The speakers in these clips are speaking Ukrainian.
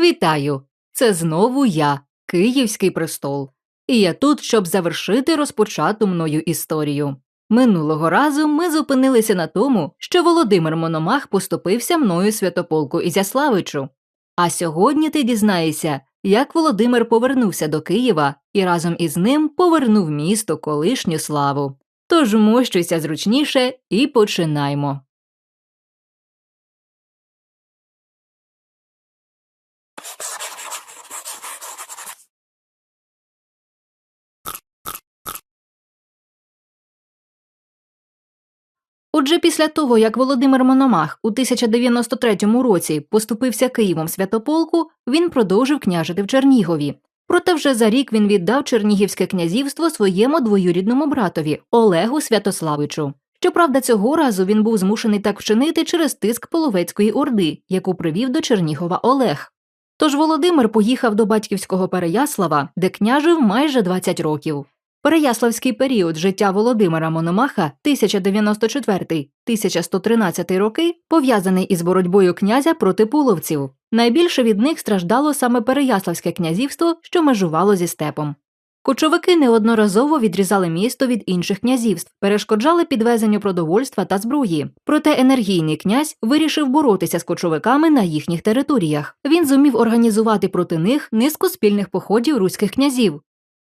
Вітаю! Це знову я, Київський престол. І я тут, щоб завершити розпочату мною історію. Минулого разу ми зупинилися на тому, що Володимир Мономах поступився мною святополку Ізяславичу. А сьогодні ти дізнаєшся, як Володимир повернувся до Києва і разом із ним повернув місту колишню славу. Тож мощуйся зручніше і починаймо. Отже, після того, як Володимир Мономах у 1093 році поступився Києвом святополку, він продовжив княжити в Чернігові. Проте вже за рік він віддав Чернігівське князівство своєму двоюрідному братові Олегу Святославичу. Щоправда, цього разу він був змушений так вчинити через тиск Половецької орди, яку привів до Чернігова Олег. Тож Володимир поїхав до батьківського Переяслава, де княжив майже 20 років. Переяславський період життя Володимира Мономаха 1094-1113 роки пов'язаний із боротьбою князя проти пуловців. Найбільше від них страждало саме Переяславське князівство, що межувало зі степом. Кочовики неодноразово відрізали місто від інших князівств, перешкоджали підвезенню продовольства та зброї. Проте енергійний князь вирішив боротися з кочовиками на їхніх територіях. Він зумів організувати проти них низку спільних походів руських князів.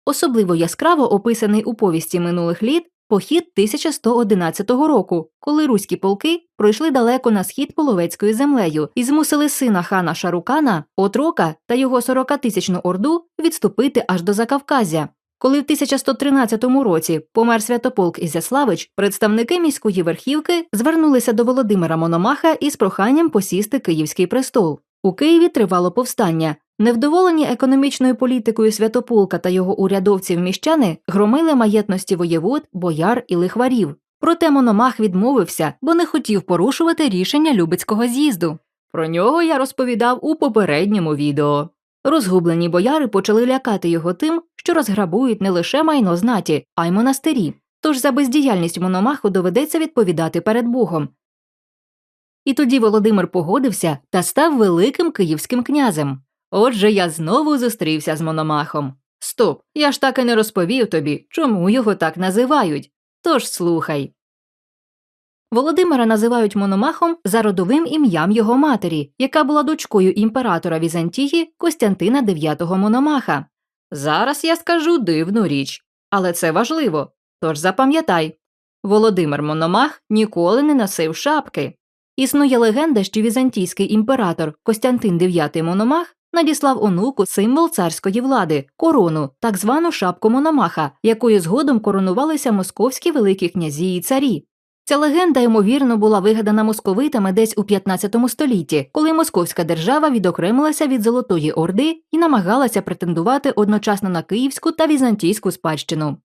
Особливо яскраво описаний у повісті минулих літ похід 1111 року, коли руські полки пройшли далеко на схід половецькою землею і змусили сина хана Шарукана, отрока та його 40-тисячну орду відступити аж до Закавказя. Коли в 1113 році помер святополк Ізяславич, представники міської верхівки звернулися до Володимира Мономаха із проханням посісти Київський престол. У Києві тривало повстання. Невдоволені економічною політикою Святополка та його урядовців міщани громили маєтності воєвод, бояр і лихварів. Проте Мономах відмовився, бо не хотів порушувати рішення Любецького з'їзду. Про нього я розповідав у попередньому відео. Розгублені бояри почали лякати його тим, що розграбують не лише майно знаті, а й монастирі. Тож за бездіяльність Мономаху доведеться відповідати перед Богом. І тоді Володимир погодився та став великим київським князем. Отже, я знову зустрівся з Мономахом. Стоп, я ж так і не розповів тобі, чому його так називають. Тож слухай. Володимира називають Мономахом за родовим ім'ям його матері, яка була дочкою імператора Візантії Костянтина IX Мономаха. Зараз я скажу дивну річ, але це важливо. Тож запам'ятай Володимир Мономах ніколи не носив шапки. Існує легенда, що візантійський імператор Костянтин IX Мономах надіслав онуку символ царської влади корону, так звану шапку Мономаха, якою згодом коронувалися московські великі князі і царі. Ця легенда, ймовірно, була вигадана московитами десь у 15 столітті, коли московська держава відокремилася від Золотої Орди і намагалася претендувати одночасно на київську та візантійську спадщину.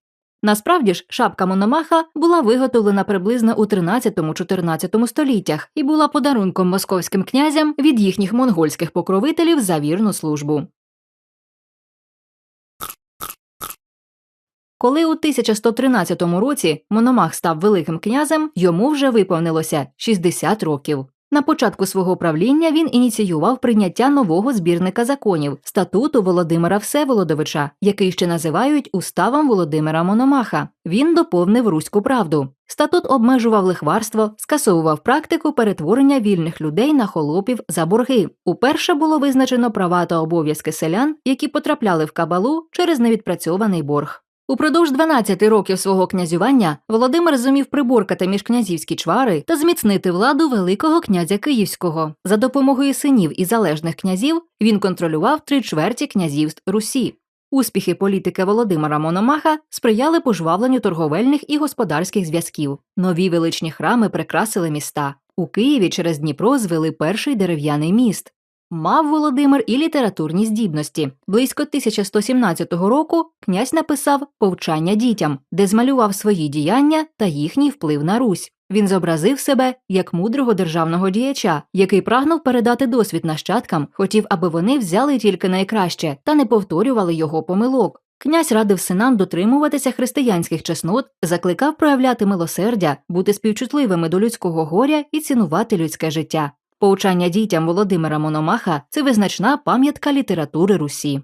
Насправді ж, шапка Мономаха була виготовлена приблизно у 13-14 століттях і була подарунком московським князям від їхніх монгольських покровителів за вірну службу. Коли у 1113 році Мономах став великим князем, йому вже виповнилося 60 років. На початку свого правління він ініціював прийняття нового збірника законів статуту Володимира Всеволодовича, який ще називають уставом Володимира Мономаха. Він доповнив руську правду. Статут обмежував лихварство, скасовував практику перетворення вільних людей на холопів за борги. Уперше було визначено права та обов'язки селян, які потрапляли в кабалу через невідпрацьований борг. Упродовж 12 років свого князювання Володимир зумів приборкати міжкнязівські чвари та зміцнити владу Великого князя Київського. За допомогою синів і залежних князів він контролював три чверті князівств Русі. Успіхи політики Володимира Мономаха сприяли пожвавленню торговельних і господарських зв'язків. Нові величні храми прикрасили міста. У Києві через Дніпро звели перший дерев'яний міст. Мав Володимир і літературні здібності. Близько 1117 року князь написав Повчання дітям, де змалював свої діяння та їхній вплив на Русь. Він зобразив себе як мудрого державного діяча, який прагнув передати досвід нащадкам, хотів, аби вони взяли тільки найкраще та не повторювали його помилок. Князь радив синам дотримуватися християнських чеснот, закликав проявляти милосердя, бути співчутливими до людського горя і цінувати людське життя. Поучання дітям Володимира Мономаха це визначна пам'ятка літератури Русі.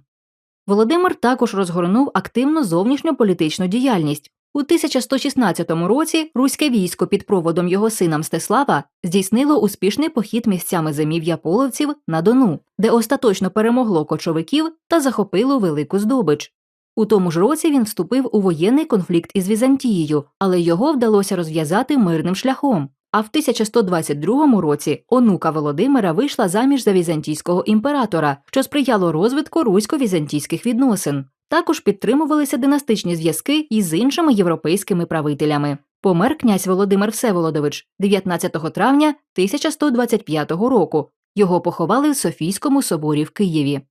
Володимир також розгорнув активну зовнішньополітичну діяльність. У 1116 році руське військо під проводом його сина Мстислава здійснило успішний похід місцями зимів'я половців на Дону, де остаточно перемогло кочовиків та захопило велику здобич. У тому ж році він вступив у воєнний конфлікт із Візантією, але його вдалося розв'язати мирним шляхом. А в 1122 році онука Володимира вийшла заміж за візантійського імператора, що сприяло розвитку русько-візантійських відносин. Також підтримувалися династичні зв'язки із іншими європейськими правителями. Помер князь Володимир Всеволодович 19 травня 1125 року. Його поховали в Софійському соборі в Києві.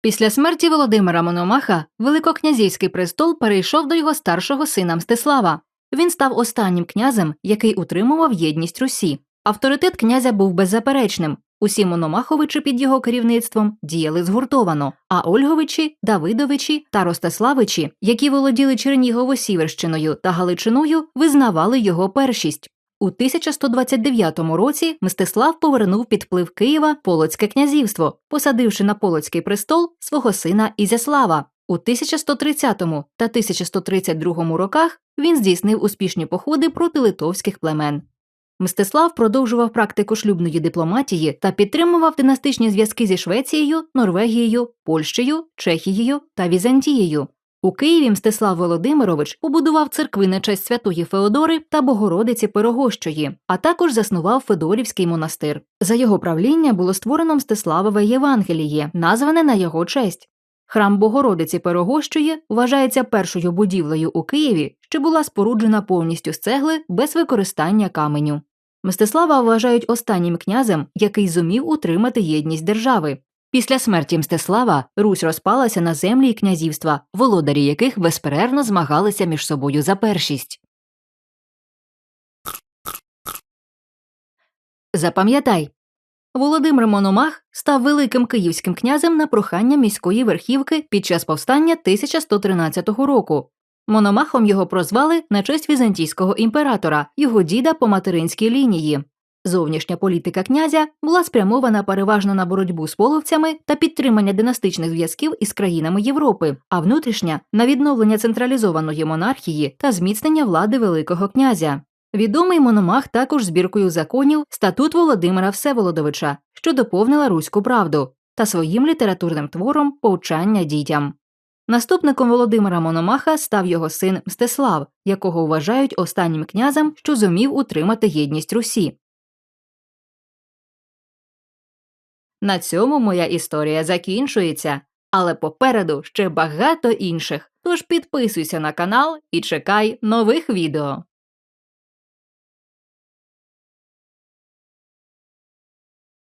Після смерті Володимира Мономаха Великокнязівський престол перейшов до його старшого сина Мстислава. Він став останнім князем, який утримував єдність Русі. Авторитет князя був беззаперечним. Усі Мономаховичі під його керівництвом діяли згуртовано, а Ольговичі, Давидовичі та Ростиславичі, які володіли Чернігово-Сіверщиною та Галичиною, визнавали його першість. У 1129 році Мстислав повернув під вплив Києва Полоцьке князівство, посадивши на Полоцький престол свого сина Ізяслава. У 1130 та 1132 роках він здійснив успішні походи проти литовських племен. Мстислав продовжував практику шлюбної дипломатії та підтримував династичні зв'язки зі Швецією, Норвегією, Польщею, Чехією та Візантією. У Києві Мстислав Володимирович побудував церкви на честь святої Феодори та Богородиці Пирогощої, а також заснував Федорівський монастир. За його правління було створено Мстиславове Євангеліє, назване на його честь. Храм Богородиці Пирогощої вважається першою будівлею у Києві, що була споруджена повністю з цегли без використання каменю. Мстислава вважають останнім князем, який зумів утримати єдність держави. Після смерті Мстислава Русь розпалася на землі і князівства, володарі яких безперервно змагалися між собою за першість. Запам'ятай Володимир Мономах став великим київським князем на прохання міської верхівки під час повстання 1113 року. Мономахом його прозвали на честь візантійського імператора, його діда по материнській лінії. Зовнішня політика князя була спрямована переважно на боротьбу з половцями та підтримання династичних зв'язків із країнами Європи, а внутрішня на відновлення централізованої монархії та зміцнення влади Великого князя. Відомий мономах також збіркою законів статут Володимира Всеволодовича, що доповнила руську правду, та своїм літературним твором Повчання дітям. Наступником Володимира Мономаха став його син Мстислав, якого вважають останнім князем, що зумів утримати єдність Русі. На цьому моя історія закінчується, але попереду ще багато інших. Тож підписуйся на канал і чекай нових відео.